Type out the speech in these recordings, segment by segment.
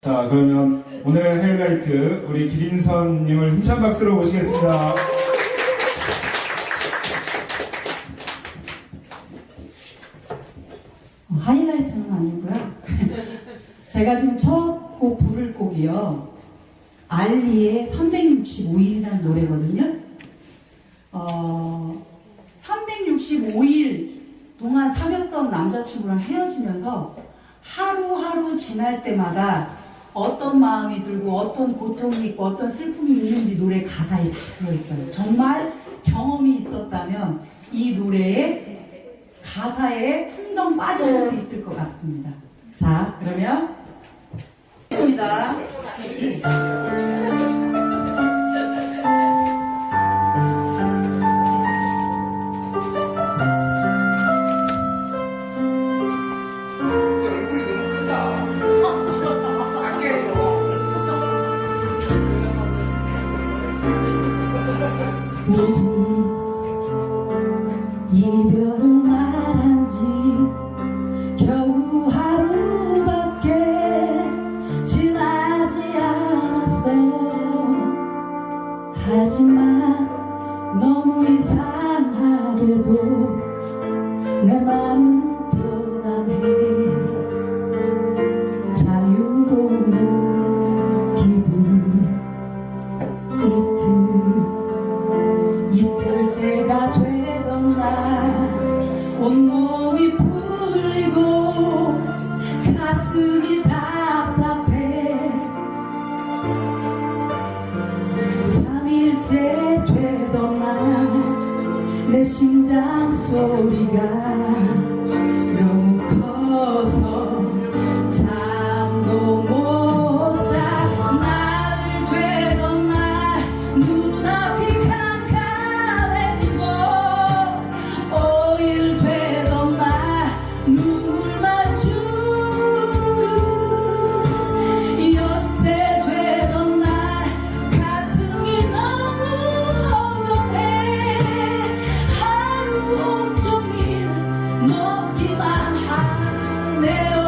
자, 그러면 오늘의 하이라이트 우리 기린선님을 힘찬 박수로 모시겠습니다. 어, 하이라이트는 아니고요. 제가 지금 첫 곡 부를 곡이요. 알리의 365일이라는 노래거든요. 어, 365일 동안 사귀었던 남자친구랑 헤어지면서 하루하루 지날 때마다 어떤 마음이 들고 어떤 고통이 있고 어떤 슬픔이 있는지 노래 가사에 다 들어있어요. 정말 경험이 있었다면 이 노래에 가사에 풍덩 빠지실 수 있을 것 같습니다. 자, 그러면 있습니다. 하지만 너무 이상하게도 내 마음은 삼일째 되던 날 내 심장 소리가 기만 하네요.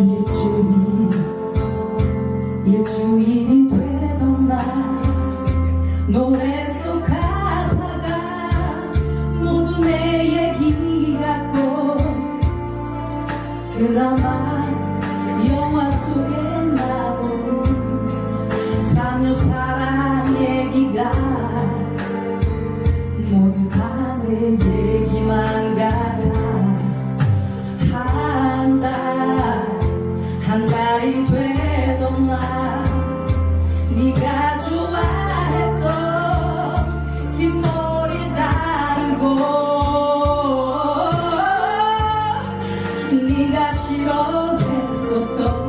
일주일 일주일이 되던 날 노래 속 가사가 모두 내 얘기 같고 드라마 が白で外